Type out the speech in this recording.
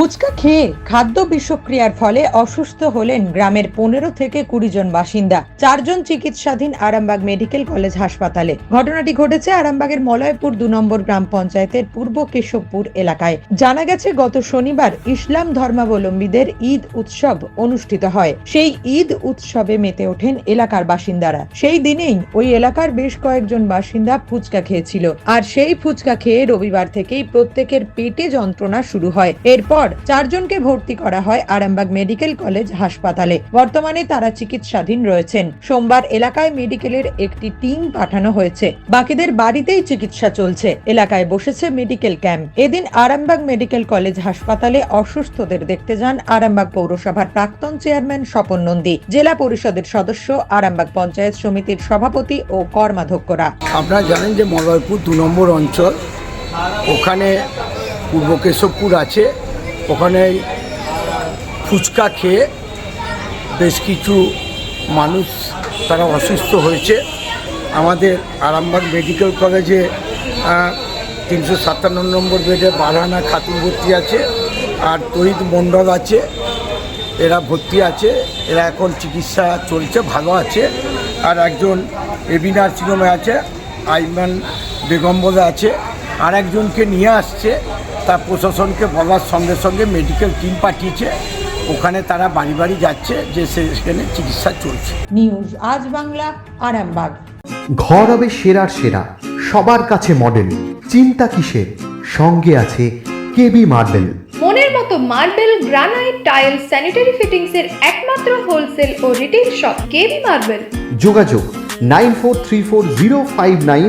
ফুচকা খেয়ে খাদ্য বিষক্রিয়ার ফলে অসুস্থ হলেন গ্রামের পনেরো থেকে কুড়ি জন বাসিন্দা। চারজন চিকিৎসাধীন আরামবাগ মেডিকেল কলেজ হাসপাতালে। ঘটনাটি ঘটেছে আরামবাগের মলয়পুর দু নম্বর গ্রাম পঞ্চায়েতের পূর্ব কেশবপুর এলাকায়। জানা গেছে, গত শনিবার ইসলাম ধর্মাবলম্বীদের ঈদ উৎসব অনুষ্ঠিত হয়। সেই ঈদ উৎসবে মেতে ওঠেন এলাকার বাসিন্দারা। সেই দিনেই ওই এলাকার বেশ কয়েকজন বাসিন্দা ফুচকা খেয়েছিল। আর সেই ফুচকা খেয়ে রবিবার থেকেই প্রত্যেকের পেটে যন্ত্রণা শুরু হয়। এরপর চারজনকে ভর্তি করা হয় আরামবাগ মেডিকেল কলেজ হাসপাতালে। বর্তমানে তারা চিকিৎসাধীন রয়েছেন। সোমবার এলাকায় মেডিকেলের একটি টিম পাঠানো হয়েছে। বাকিদের বাড়িতেই চিকিৎসা চলছে। এলাকায় বসেছে মেডিকেল ক্যাম্প। এদিন আরামবাগ মেডিকেল কলেজ হাসপাতালে অসুস্থদের দেখতে যান আরামবাগ পৌরসভার প্রাক্তন চেয়ারম্যান স্বপন নন্দী। জেলা পরিষদের সদস্য আরামবাগ পঞ্চায়েত সমিতির সভাপতি ও কর্মাধ্যক্ষরা। আপনারা জানেন যে মলয়পুর দু নম্বর অঞ্চল, ওখানে পূর্ব কেশবপুর আছে। ওখানে ফুচকা খেয়ে বেশ কিছু মানুষ তারা অসুস্থ হয়েছে। আমাদের আরামবাগ মেডিকেল কলেজে তিনশো সাতান্ন নম্বর বেডে বারহানা খাতুন ভর্তি আছে আর তহিদ মণ্ডল আছে। এরা ভর্তি আছে, এরা এখন চিকিৎসা চলছে, ভালো আছে। আর একজন এবি নার্সিংহোমে আছে, আইমান বেগম বলে আছে। আর একজনকে নিয়ে আসছে তার প্রশাসনকে বলার সঙ্গে সঙ্গে মেডিকেল টিম পাঠিয়েছে। ওখানে তারা বাড়ি বাড়ি যাচ্ছে যে সেখানে চিকিৎসা চলছে। নিউজ আজ বাংলা আরামবাগ। ঘর হবে সেরার সেরা সবার কাছে মডেল চিন্তা কিসের? সঙ্গে আছে কেবি মার্বেল মনের মতো marble granite tile sanitary fittings এর একমাত্র হোলসেল ও রিটেল শপ কেবি মার্বেল যোগাযোগ nine four three four zero five nine